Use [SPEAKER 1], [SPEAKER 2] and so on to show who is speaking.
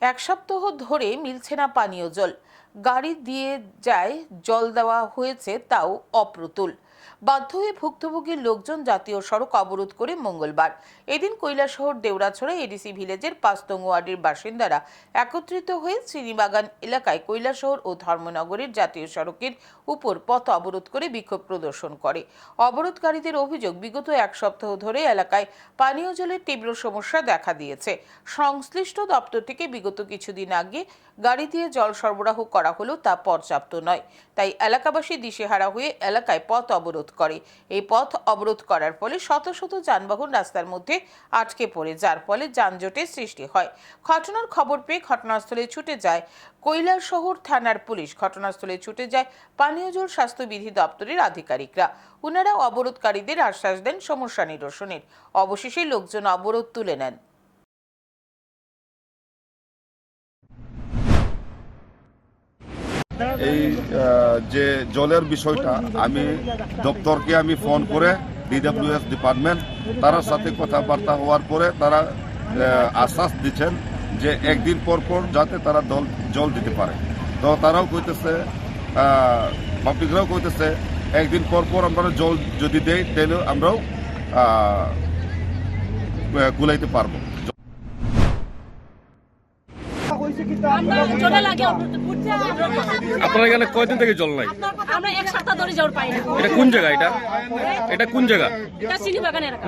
[SPEAKER 1] এক সপ্তাহ ধরে মিলছে না পানীয় জল। গাড়ি দিয়ে যায়, জল দেওয়া হয়েছে তাও অপ্রতুল। বাধ্য হয়ে ভুক্তভোগীর লোকজন জাতীয় সড়ক অবরোধ করে মঙ্গলবার। এদিন কৈলাসহর দেওড়াছড়া এডিসি ভিলেজের পাঁচতং ওয়ার্ডের বাসিন্দারা একত্রিত হয়ে শ্রীনিবাগান এলাকায় কৈলাসহর ও ধর্মনগরের জাতীয় সড়কের উপর পথ অবরোধ করে বিক্ষোভ প্রদর্শন করে। অবরোধকারীদের অভিযোগ, বিগত এক সপ্তাহ ধরে এলাকায় পানীয় জলের তীব্র সমস্যা দেখা দিয়েছে। সংশ্লিষ্ট দপ্তর থেকে বিগত কিছুদিন আগে গাড়ি দিয়ে জল সরবরাহ করা হলেও তা পর্যাপ্ত নয়। তাই এলাকাবাসী দিশেহারা হয়ে এলাকায় পথ অবরোধ করে। এই পথ অবরোধ করার ফলে শত শত যানবাহন রাস্তার মধ্যে আটকে পড়ে, যার ফলে যানজটের সৃষ্টি হয়। ঘটনার খবর পেয়ে ঘটনাস্থলে ছুটে যায় কৈলাসহর থানার পুলিশ। ঘটনাস্থলে ছুটে যায় পানীয় জল স্বাস্থ্যবিধি দপ্তরের আধিকারিকরা। ওনারা অবরোধকারীদের আশ্বাস দেন সমস্যা নিরসনের। অবশেষে লোকজন অবরোধ তুলে নেন।
[SPEAKER 2] এই যে জলের বিষয়টা, আমি দপ্তরকে আমি ফোন করে ডিডাব্লিউএস ডিপার্টমেন্ট তার সাথে কথাবার্তা হওয়ার পরে তারা আশ্বাস দিচ্ছেন যে একদিন পর পর যাতে তারা জল জল দিতে পারে। তো তারাও কইতেছে পাবলিকরাও কইতেছে, একদিন পর পর আমরা জল যদি দেই তাহলে আমরাও কুলাইতে পারব।
[SPEAKER 3] আমরা লাগে ঘুরতে
[SPEAKER 4] আপনার এখানে কয়দিন থেকে জল নাই?
[SPEAKER 3] আমরা এক সপ্তাহ ধরে জল পাই না।
[SPEAKER 4] এটা কোন জায়গা এটা? এটা কোন জায়গা?
[SPEAKER 3] এটা চিনি বাগান এলাকা।